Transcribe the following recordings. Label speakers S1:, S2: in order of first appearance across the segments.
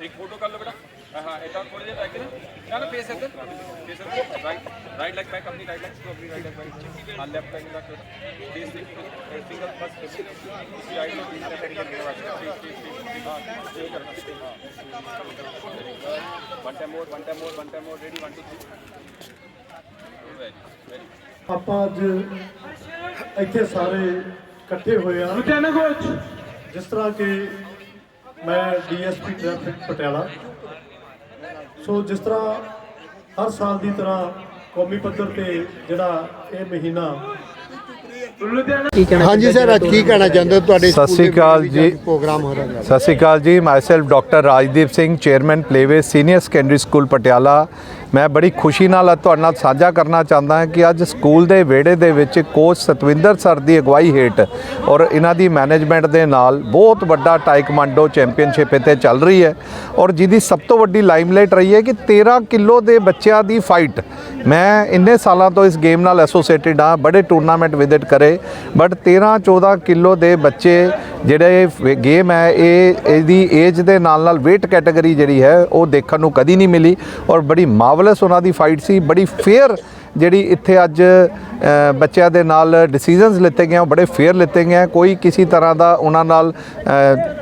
S1: ਇੱਕ ਫੋਟੋ ਕਰ ਲਓ ਬੇਟਾ ਹਾਂ, ਹਾਂ ਇਦਾਂ ਥੋੜੇ ਜਿਹਾ ਬੈਕ ਨਾ ਨਾ ਫੇਸ ਇੱਧਰ। ਫੇਸ ਇੱਧਰ। ਰਾਈਟ ਰਾਈਟ ਲੈਗ ਬੈਕ ਆਪਣੀ ਰਾਈਟ ਲੈਗ ਤੋਂ ਆਪਣੀ ਰਾਈਟ ਲੈਗ ਬੈਕ ਹਾਂ ਲੈਫਟ ਲੈਗ ਰੱਖ ਫੇਸ ਸਿੰਗਲ ਬਸ ਤੁਸੀਂ ਰਾਈਟ ਨੂੰ ਪੀਸ ਕਰਕੇ ਮੇਰੇ ਵਾਸਤੇ ਹਾਂ ਇਹ ਕਰਨਾ। ਹਾਂ। One time more one time more one time more ready 1 2 3 very very
S2: ਆਪਾਂ ਅੱਜ ਇੱਥੇ ਸਾਰੇ ਇਕੱਠੇ ਹੋਏ ਆ ਜਿਸ ਤਰ੍ਹਾਂ ਕਿ ਮੈਂ ਡੀਐਸਪੀ ਟ੍ਰੈਫਿਕ ਪਟਿਆਲਾ। ਸੋ ਜਿਸ ਤਰ੍ਹਾਂ ਹਰ ਸਾਲ ਦੀ ਤਰ੍ਹਾਂ ਕੌਮੀ ਪੱਧਰ ਤੇ ਜਿਹੜਾ ਇਹ ਮਹੀਨਾ
S3: ਹਾਂਜੀ ਸਰ ਅੱਜ ਕੀ ਕਹਿਣਾ ਚਾਹੁੰਦੇ ਹੋ ਤੁਹਾਡੇ
S4: ਸਤਿ
S3: ਸਕੂਲ
S4: ਸ਼੍ਰੀ
S3: ਦੇ
S4: ਅਕਾਲ ਜੀ।
S3: ਪ੍ਰੋਗਰਾਮ ਹੋ ਰਿਹਾ ਹੈ।
S4: ਸਤਿ ਸ਼੍ਰੀ ਅਕਾਲ ਜੀ myself doctor Rajdeep Singh chairman Playway senior secondary school Patiala. ਮੈਂ ਬੜੀ ਖੁਸ਼ੀ ਨਾਲ ਤੁਹਾਡੇ ਨਾਲ ਸਾਂਝਾ ਕਰਨਾ ਚਾਹੁੰਦਾ ਹਾਂ ਕਿ ਅੱਜ ਸਕੂਲ ਦੇ ਵਿਹੜੇ ਦੇ ਵਿੱਚ ਕੋਚ ਸਤਵਿੰਦਰ ਸਰ ਦੀ ਅਗਵਾਈ ਹੇਠ ਔਰ ਇਹਨਾਂ ਦੀ ਮੈਨੇਜਮੈਂਟ ਦੇ ਨਾਲ ਬਹੁਤ ਵੱਡਾ ਟਾਈਕਵਾਂਡੋ ਚੈਂਪੀਅਨਸ਼ਿਪ ਇੱਥੇ ਚੱਲ ਰਹੀ ਹੈ ਔਰ ਜਿਹਦੀ ਸਭ ਤੋਂ ਵੱਡੀ ਲਾਈਮਲਾਈਟ ਰਹੀ ਹੈ ਕਿ 13 ਕਿਲੋ ਦੇ ਬੱਚਿਆਂ ਦੀ ਫਾਈਟ। ਮੈਂ ਇੰਨੇ ਸਾਲਾਂ ਤੋਂ ਇਸ ਗੇਮ ਨਾਲ ਐਸੋਸੀਏਟਿਡ ਹਾਂ, ਬੜੇ ਟੂਰਨਾਮੈਂਟ ਵਿਜ਼ਿਟ ਕਰੇ, ਬਟ 13 14 ਕਿਲੋ ਦੇ ਬੱਚੇ ਜਿਹੜੇ ਗੇਮ ਹੈ, ਇਹ ਇਹਦੀ ਏਜ ਦੇ ਨਾਲ ਨਾਲ weight ਕੈਟਾਗਰੀ ਜਿਹੜੀ ਹੈ, ਉਹ ਦੇਖਣ ਨੂੰ ਕਦੀ ਨਹੀਂ ਮਿਲੀ ਔਰ ਬੜੀ ਮਾਵ ਮਾਰਵਲਸ ਉਹਨਾਂ ਦੀ ਫਾਈਟ ਸੀ। ਬੜੀ ਫੇਅਰ ਜਿਹੜੀ ਇੱਥੇ ਅੱਜ ਬੱਚਿਆਂ ਦੇ ਨਾਲ ਡਿਸੀਜਨਸ ਲਿੱਤੇ ਗਏ ਉਹ ਬੜੇ ਫੇਅਰ ਲਿੱਤੇ ਗਏ ਕੋਈ ਕਿਸੇ ਤਰ੍ਹਾਂ ਦਾ ਉਹਨਾਂ ਨਾਲ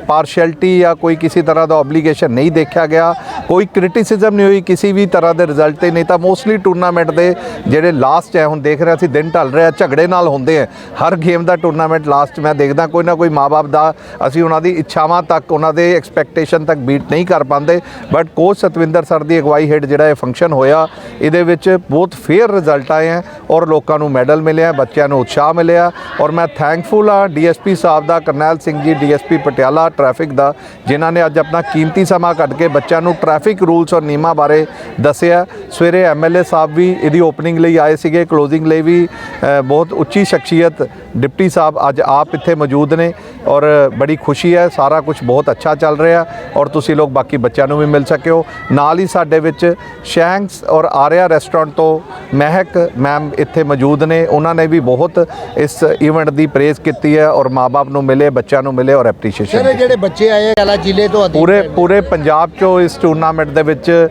S4: ਪਾਰਸ਼ੈਲਿਟੀ ਜਾਂ ਕੋਈ ਕਿਸੇ ਤਰ੍ਹਾਂ ਦਾ ਆਬਲੀਗੇਸ਼ਨ ਨਹੀਂ ਦੇਖਿਆ ਗਿਆ। ਕੋਈ ਕ੍ਰਿਟਿਸਿਜ਼ਮ ਨਹੀਂ ਹੋਈ ਕਿਸੇ ਵੀ ਤਰ੍ਹਾਂ ਦੇ ਰਿਜ਼ਲਟ ਤੇ, ਨਹੀਂ ਤਾਂ ਮੋਸਟਲੀ ਟੂਰਨਾਮੈਂਟ ਦੇ ਜਿਹੜੇ ਲਾਸਟ ਹੈ, ਹੁਣ ਦੇਖ ਰਿਹਾ ਅਸੀਂ ਦਿਨ ਢਲ ਰਿਹਾ, ਝਗੜੇ ਨਾਲ ਹੁੰਦੇ ਆ। ਹਰ ਗੇਮ ਦਾ ਟੂਰਨਾਮੈਂਟ ਲਾਸਟ ਮੈਂ ਦੇਖਦਾ, ਕੋਈ ਨਾ ਕੋਈ ਮਾਪੇ ਦਾ, ਅਸੀਂ ਉਹਨਾਂ ਦੀ ਇੱਛਾਵਾਂ ਤੱਕ, ਉਹਨਾਂ ਦੇ ਐਕਸਪੈਕਟੇਸ਼ਨ ਤੱਕ ਬੀਟ ਨਹੀਂ ਕਰ ਪਾਉਂਦੇ। ਬਟ ਕੋਚ ਸਤਵਿੰਦਰ ਸਰ ਦੀ ਅਗਵਾਈ ਹੇਠ ਜਿਹੜਾ ਇਹ ਫੰਕਸ਼ਨ ਹੋਇਆ, ਇਹਦੇ ਵਿੱਚ ਬਹੁਤ ਫੇਅਰ ਰਿਜ਼ਲਟ ਆਏ ਹੈ ਔਰ ਲੋਕਾਂ ਨੂੰ ਮੈਡਲ ਮਿਲਿਆ ਬੱਚਿਆਂ ਨੂੰ ਉਤਸ਼ਾਹ ਮਿਲਿਆ ਔਰ ਮੈਂ ਥੈਂਕਫੁਲ ਆ ਡੀਐਸਪੀ ਸਾਹਿਬ ਦਾ, ਕਰਨੈਲ ਸਿੰਘ ਜੀ, ਡੀਐਸਪੀ ਪਟਿਆਲਾ ਟ੍ਰੈਫਿਕ ਦਾ, ਜਿਨ੍ਹਾਂ ਨੇ ਅੱਜ ਆਪਣਾ ਕੀਮਤੀ ਸਮਾਂ ਕੱਢ ਕੇ ਬੱਚਿਆਂ ਨੂੰ ਟ੍ਰੈਫਿਕ ਰੂਲਸ ਔਰ ਨਿਯਮਾਂ ਬਾਰੇ ਦੱਸਿਆ ਸਵੇਰੇ ਐਮਐਲਏ ਸਾਹਿਬ ਵੀ ਇਹਦੀ ਓਪਨਿੰਗ ਲਈ ਆਏ ਸੀਗੇ ਕਲੋਜ਼ਿੰਗ ਲਈ ਵੀ ਬਹੁਤ ਉੱਚੀ ਸ਼ਖਸੀਅਤ ਡਿਪਟੀ ਸਾਹਿਬ ਅੱਜ ਆਪ ਇੱਥੇ ਮੌਜੂਦ ਨੇ। ਔਰ ਬੜੀ ਖੁਸ਼ੀ ਹੈ ਸਾਰਾ ਕੁਝ ਬਹੁਤ ਅੱਛਾ ਚੱਲ ਰਿਹਾ ਔਰ ਤੁਸੀਂ ਲੋਕ ਬਾਕੀ ਬੱਚਿਆਂ ਨੂੰ ਵੀ ਮਿਲ ਸਕੇ ਹੋ। ਨਾਲ ਹੀ ਸਾਡੇ ਵਿੱਚ ਸ਼ੈਂਕਸ ਔਰ ਆਰਿਆ ਰੈਸਟੋਰੈਂਟ ਤੋਂ ਮਹਿਕ ਮੈਮ ਇੱਥੇ ਮੌਜੂਦ ਨੇ। ਉਹਨਾਂ ਨੇ ਵੀ ਬਹੁਤ ਇਸ ਇਵੈਂਟ ਦੀ ਪ੍ਰੇਜ਼ ਕੀਤੀ ਹੈ ਔਰ ਮਾਪੇ ਨੂੰ ਮਿਲੇ ਬੱਚਿਆਂ ਨੂੰ ਮਿਲੇ ਔਰ ਐਪਰੀਸ਼ੀਏਸ਼ਨ
S3: ਸਰ ਜਿਹੜੇ ਬੱਚੇ ਆਏ ਆ ਜ਼ਿਲ੍ਹੇ ਤੋਂ
S4: ਪੂਰੇ ਪੂਰੇ ਪੰਜਾਬ ਚੋਂ ਇਸ ਟੂਰਨਾਮੈਂਟ ਦੇ ਵਿੱਚ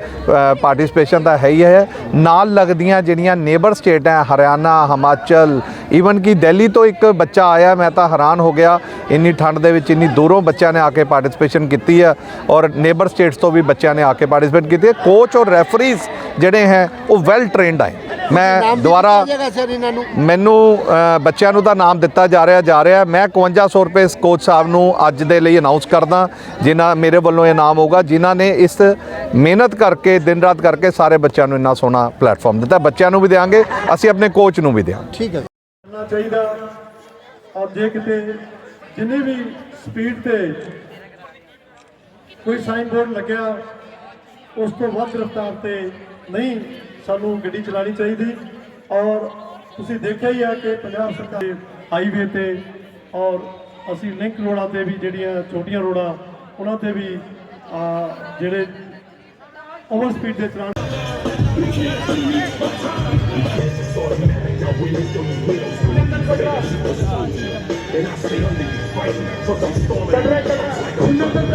S4: ਪਾਰਟਿਸਿਪੇਸ਼ਨ ਤਾਂ ਹੈ ਹੀ ਹੈ। ਨਾਲ ਲੱਗਦੀਆਂ ਜਿਹੜੀਆਂ ਨੇਬਰ ਸਟੇਟ ਹੈ ਹਰਿਆਣਾ ਹਿਮਾਚਲ ਈਵਨ ਕਿ ਦਿੱਲੀ ਤੋਂ ਇੱਕ ਬੱਚਾ ਆਇਆ ਮੈਂ ਤਾਂ ਹੈਰਾਨ ਹੋ ਗਿਆ। ਇੰਨੀ ਠੰਡ ਦੇ ਵਿੱਚ ਇੰਨੀ ਦੂਰੋਂ ਬੱਚਿਆਂ ਨੇ ਆ ਕੇ ਪਾਰਟਿਸਿਪੇਸ਼ਨ ਕੀਤੀ ਹੈ ਔਰ ਨੇਬਰ ਸਟੇਟਸ ਤੋਂ ਵੀ ਬੱਚਿਆਂ ਨੇ ਆ ਕੇ ਪਾਰਟਿਸਿਪੇਟ ਕੀਤੀ ਹੈ ਕੋਚ ਔਰ ਰੈਫਰੀਜ਼ ਜਿਹੜੇ ਹੈ ਉਹ ਵੈਲ ਟ੍ਰੇਨਡ ਹੈ ਮੈਂ ਦੁਬਾਰਾ ਮੈਨੂੰ ਬੱਚਿਆਂ ਨੂੰ ਤਾਂ ਨਾਮ ਦਿੱਤਾ ਜਾ ਰਿਹਾ ਜਾ ਰਿਹਾ। ਮੈਂ 5100 ਰੁਪਏ ਇਸ ਕੋਚ ਸਾਹਿਬ ਨੂੰ ਅੱਜ ਦੇ ਲਈ ਅਨਾਉਂਸ ਕਰਦਾ ਜਿਨ੍ਹਾਂ ਮੇਰੇ ਵੱਲੋਂ ਇਹ ਨਾਮ ਹੋਗਾ ਜਿਨ੍ਹਾਂ ਨੇ ਇਸ ਮਿਹਨਤ ਕਰਕੇ ਦਿਨ ਰਾਤ ਕਰਕੇ ਸਾਰੇ ਬੱਚਿਆਂ ਨੂੰ ਇੰਨਾ ਸੋਹਣਾ ਪਲੇਟਫਾਰਮ ਦਿੱਤਾ। ਬੱਚਿਆਂ ਨੂੰ ਵੀ ਦੇਵਾਂਗੇ ਅਸੀਂ ਆਪਣੇ ਕੋਚ ਨੂੰ ਵੀ ਦੇਵਾਂਗੇ
S3: ਠੀਕ ਹੈ।
S2: ਕਰਨਾ ਚਾਹੀਦਾ ਔਰ ਜੇ ਕਿਤੇ ਜਿੰਨੀ ਵੀ ਸਪੀਡ ਤੇ ਕੋਈ ਸਾਈਨ ਬੋਰਡ ਲੱਗਿਆ, ਉਸ ਤੋਂ ਵੱਧ ਰਫ਼ਤਾਰ ਤੇ ਨਹੀਂ ਸਾਨੂੰ ਗੱਡੀ ਚਲਾਉਣੀ ਚਾਹੀਦੀ। ਔਰ ਤੁਸੀਂ ਦੇਖਿਆ ਹੀ ਆ ਕਿ ਪੰਜਾਬ ਸਰਕਾਰ ਦੇ ਹਾਈਵੇ ਤੇ ਔਰ ਅਸੀਂ ਲਿੰਕ ਰੋਡਾਂ ਤੇ ਵੀ ਜਿਹੜੀਆਂ ਛੋਟੀਆਂ ਰੋਡਾਂ, ਉਹਨਾਂ ਤੇ ਵੀ ਜਿਹੜੇ ਓਵਰ ਸਪੀਡ ਦੇ ਚਲਾਨ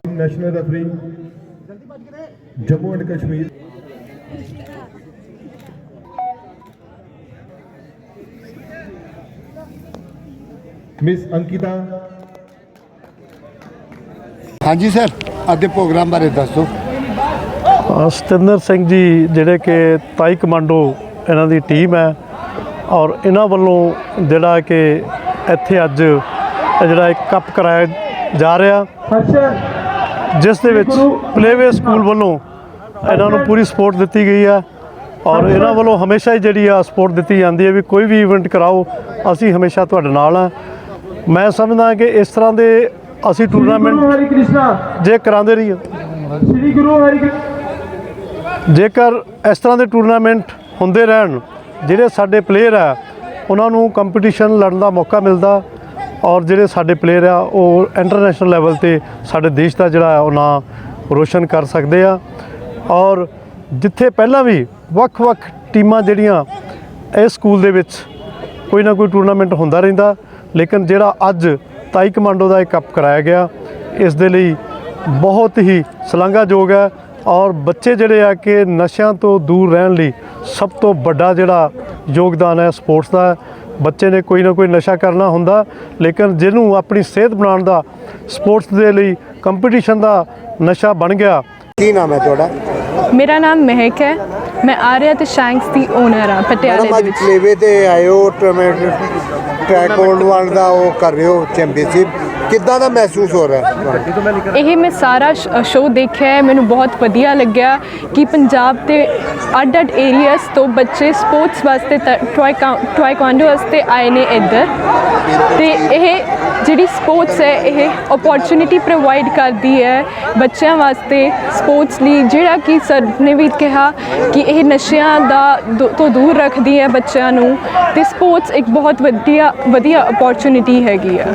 S2: national referee Jammu and Kashmir miss Ankita
S3: ਹਾਂਜੀ ਸਰ ਅੱਜ ਦੇ ਪ੍ਰੋਗਰਾਮ ਬਾਰੇ ਦੱਸੋ।
S2: ਸਤਿੰਦਰ ਸਿੰਘ ਜੀ ਜਿਹੜੇ ਕਿ ਤਾਈ ਕਮਾਂਡੋ ਇਹਨਾਂ ਦੀ ਟੀਮ ਹੈ ਔਰ ਇਹਨਾਂ ਵੱਲੋਂ ਜਿਹੜਾ ਕਿ ਇੱਥੇ ਅੱਜ ਜਿਹੜਾ ਇੱਕ ਕੱਪ ਕਰਾਇਆ ਜਾ ਰਿਹਾ। ਜਿਸ ਦੇ ਵਿੱਚ ਪਲੇਵੇ ਸਕੂਲ ਵੱਲੋਂ ਇਹਨਾਂ ਨੂੰ ਪੂਰੀ ਸਪੋਰਟ ਦਿੱਤੀ ਗਈ ਆ ਔਰ ਇਹਨਾਂ ਵੱਲੋਂ ਹਮੇਸ਼ਾ ਹੀ ਜਿਹੜੀ ਆ ਸਪੋਰਟ ਦਿੱਤੀ ਜਾਂਦੀ ਹੈ ਵੀ ਕੋਈ ਵੀ ਇਵੈਂਟ ਕਰਾਓ ਅਸੀਂ ਹਮੇਸ਼ਾ ਤੁਹਾਡੇ ਨਾਲ ਆ ਮੈਂ ਸਮਝਦਾ ਕਿ ਇਸ ਤਰ੍ਹਾਂ ਦੇ ਅਸੀਂ ਟੂਰਨਾਮੈਂਟ ਜੇ ਕਰਾਉਂਦੇ ਰਹੀਏ।
S5: ਸ੍ਰੀ ਗੁਰੂ ਹਰੀ
S2: ਜੇਕਰ ਇਸ ਤਰ੍ਹਾਂ ਦੇ ਟੂਰਨਾਮੈਂਟ ਹੁੰਦੇ ਰਹਿਣ ਜਿਹੜੇ ਸਾਡੇ ਪਲੇਅਰ ਆ ਉਹਨਾਂ ਨੂੰ ਕੰਪੀਟੀਸ਼ਨ ਲੜਨ ਦਾ ਮੌਕਾ ਮਿਲਦਾ ਔਰ ਜਿਹੜੇ ਸਾਡੇ ਪਲੇਅਰ ਆ, ਉਹ ਇੰਟਰਨੈਸ਼ਨਲ ਲੈਵਲ ਤੇ ਸਾਡੇ ਦੇਸ਼ ਦਾ ਜਿਹੜਾ ਉਹ ਨਾਂ ਰੋਸ਼ਨ ਕਰ ਸਕਦੇ ਆ। ਔਰ ਜਿੱਥੇ ਪਹਿਲਾਂ ਵੀ ਵੱਖ-ਵੱਖ ਟੀਮਾਂ ਜਿਹੜੀਆਂ ਇਸ ਸਕੂਲ ਦੇ ਵਿੱਚ ਕੋਈ ਨਾ ਕੋਈ ਟੂਰਨਾਮੈਂਟ ਹੁੰਦਾ ਰਹਿੰਦਾ, ਲੇਕਿਨ ਜਿਹੜਾ ਅੱਜ ਤਾਈ ਕਮਾਂਡੋ ਦਾ ਇਹ ਕੱਪ ਕਰਾਇਆ ਗਿਆ, ਇਸ ਦੇ ਲਈ ਬਹੁਤ ਹੀ ਸ਼ਲਾਘਾਯੋਗ ਹੈ। ਔਰ ਬੱਚੇ ਜਿਹੜੇ ਆ ਕਿ ਨਸ਼ਿਆਂ ਤੋਂ ਦੂਰ ਰਹਿਣ ਲਈ ਸਭ ਤੋਂ ਵੱਡਾ ਜਿਹੜਾ ਯੋਗਦਾਨ ਹੈ ਸਪੋਰਟਸ ਦਾ। ਬੱਚੇ ਨੇ ਕੋਈ ਨਾ ਕੋਈ ਨਸ਼ਾ ਕਰਨਾ ਹੁੰਦਾ ਲੇਕਿਨ ਜਿਹਨੂੰ ਆਪਣੀ ਸਿਹਤ ਬਣਾਉਣ ਦਾ ਸਪੋਰਟਸ ਦੇ ਲਈ ਕੰਪੀਟੀਸ਼ਨ ਦਾ ਨਸ਼ਾ ਬਣ ਗਿਆ।
S3: ਕੀ ਨਾਮ ਹੈ ਤੁਹਾਡਾ?
S6: ਮੇਰਾ ਨਾਮ ਮਹਿਕ ਹੈ। ਮੈਂ ਆਰਿਆ ਤੇ ਸ਼ੈਂਕਸ ਦੀ ਓਨਰ ਆ ਪਟਿਆਲੇ
S3: ਮੈਡਮ
S6: ਦੇ
S3: ਅੱਜ
S6: ਵਿੱਚ।
S3: ਪਲੇਵੇ ਤੇ ਟੂਰਨਾਮੈਂਟ ਟਰੈਕ ਹੋਲਡ ਵਨ ਦਾ ਉਹ ਕਰ ਰਹੇ ਹੋ ਚੈਂਪੀਅਨਸ਼ਿਪ। ਕਿੱਦਾਂ ਦਾ ਮਹਿਸੂਸ ਹੋ ਰਿਹਾ?
S6: ਇਹ ਮੈਂ ਸਾਰਾ ਸ਼ੋਅ ਦੇਖਿਆ ਹੈ ਮੈਨੂੰ ਬਹੁਤ ਵਧੀਆ ਲੱਗਿਆ ਕਿ ਪੰਜਾਬ ਦੇ ਅੱਡ-ਅੱਡ ਏਰੀਆਸ ਤੋਂ ਬੱਚੇ ਸਪੋਰਟਸ ਵਾਸਤੇ ਟ੍ਰਾਈਕਾਂਡੋ ਵਾਸਤੇ ਆਏ ਨੇ ਇੱਧਰ। ਤੇ ਇਹ ਜਿਹੜੀ ਸਪੋਰਟਸ ਹੈ ਇਹ ਓਪਰਚ्युनिटी ਪ੍ਰੋਵਾਈਡ ਕਰਦੀ ਹੈ ਬੱਚਿਆਂ ਵਾਸਤੇ ਸਪੋਰਟਸ ਲਈ ਜਿਹੜਾ ਕਿ ਸਰ ਨੇ ਵੀ ਕਿਹਾ ਕਿ ਇਹ ਨਸ਼ਿਆਂ ਦਾ ਤੋਂ ਦੂਰ ਰੱਖਦੀ ਹੈ ਬੱਚਿਆਂ ਨੂੰ। ਤੇ ਸਪੋਰਟਸ ਇੱਕ ਬਹੁਤ ਵਧੀਆ ਵਧੀਆ ਓਪਰਚ्युनिटी ਹੈਗੀ ਹੈ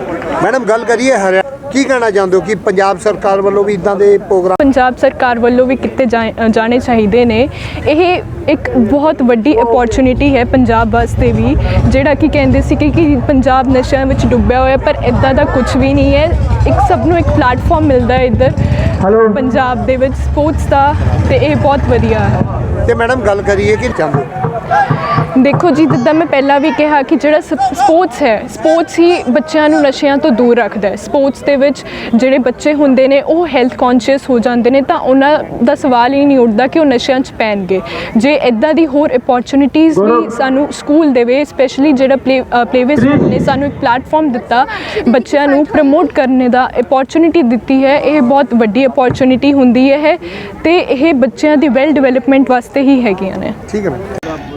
S3: ਮੈਡਮ ਗੱਲ ਕਰੀਏ ਰਹੀ ਹੈ ਹਰਿਆਣਾ ਕੀ ਕਹਿਣਾ ਚਾਹੁੰਦੇ ਹੋ ਕਿ ਪੰਜਾਬ ਸਰਕਾਰ ਵੱਲੋਂ ਵੀ ਇਦਾਂ ਦੇ ਪ੍ਰੋਗਰਾਮ
S6: ਪੰਜਾਬ ਸਰਕਾਰ ਵੱਲੋਂ ਵੀ ਕਿਤੇ ਜਾਣੇ ਚਾਹੀਦੇ ਨੇ। ਇਹ ਇੱਕ ਬਹੁਤ ਵੱਡੀ ਓਪਰਚ्युनिटी ਹੈ ਪੰਜਾਬ ਵਾਸਤੇ ਵੀ ਜਿਹੜਾ ਕਿ ਕਹਿੰਦੇ ਸੀ ਕਿ ਪੰਜਾਬ ਨਸ਼ਿਆਂ ਵਿੱਚ ਡੁੱਬਿਆ ਹੋਇਆ ਪਰ ਇਦਾਂ ਦਾ ਕੁਝ ਵੀ ਨਹੀਂ ਹੈ। ਇੱਕ ਸਭ ਨੂੰ ਇੱਕ ਪਲੇਟਫਾਰਮ ਮਿਲਦਾ ਹੈ ਇੱਧਰ।
S5: ਹੈਲੋ
S6: ਪੰਜਾਬ ਦੇ ਵਿੱਚ ਸਪੋਰਟਸ ਦਾ ਤੇ ਇਹ ਬਹੁਤ ਵਧੀਆ ਹੈ।
S3: ਤੇ ਮੈਡਮ ਗੱਲ ਕਰੀਏ ਕਿ ਚਾਹੁੰਦੇ
S6: ਦੇਖੋ ਜੀ ਜਿੱਦਾਂ ਮੈਂ ਪਹਿਲਾਂ ਵੀ ਕਿਹਾ ਕਿ ਜਿਹੜਾ ਸਪੋਰਟਸ ਹੈ ਸਪੋਰਟਸ ਹੀ ਬੱਚਿਆਂ ਨੂੰ ਨਸ਼ਿਆਂ ਤੋਂ ਦੂਰ ਰੱਖਦਾ ਹੈ। ਸਪੋਰਟਸ ਦੇ ਵਿੱਚ ਜਿਹੜੇ ਬੱਚੇ ਹੁੰਦੇ ਨੇ ਉਹ ਹੈਲਥ ਕੌਨਸ਼ੀਅਸ ਹੋ ਜਾਂਦੇ ਨੇ ਤਾਂ ਉਹਨਾਂ ਦਾ ਸਵਾਲ ਹੀ ਨਹੀਂ ਉੱਠਦਾ ਕਿ ਉਹ ਨਸ਼ਿਆਂ 'ਚ ਪੈਣਗੇ। ਜੇ ਇਦਾਂ ਦੀ ਹੋਰ ਅਪੋਰਚੁਨਿਟੀਆਂ ਵੀ ਸਾਨੂੰ ਸਕੂਲ ਦੇਵੇ ਸਪੈਸ਼ਲੀ ਜਿਹੜਾ ਪਲੇਵੇ ਨੇ ਸਾਨੂੰ ਇੱਕ ਪਲੇਟਫਾਰਮ ਦਿੱਤਾ ਬੱਚਿਆਂ ਨੂੰ ਪ੍ਰਮੋਟ ਕਰਨ ਦਾ ਅਪੋਰਚੁਨਿਟੀ ਦਿੱਤੀ ਹੈ ਇਹ ਬਹੁਤ ਵੱਡੀ ਅਪੋਰਚੁਨਿਟੀ ਹੁੰਦੀ ਹੈ ਤੇ ਇਹ ਬੱਚਿਆਂ ਦੀ ਵੈਲ ਡਿਵੈਲਪਮੈਂਟ ਵਾਸਤੇ ਹੀ ਹੈਗੀਆਂ ਨੇ।
S3: ਠੀਕ ਹੈ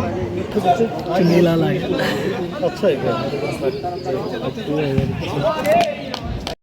S2: ਆਪਣੀ ਮੁਸਕਾ ਮੰਨਤ ਧਰਮਦੱਤ ਸਰ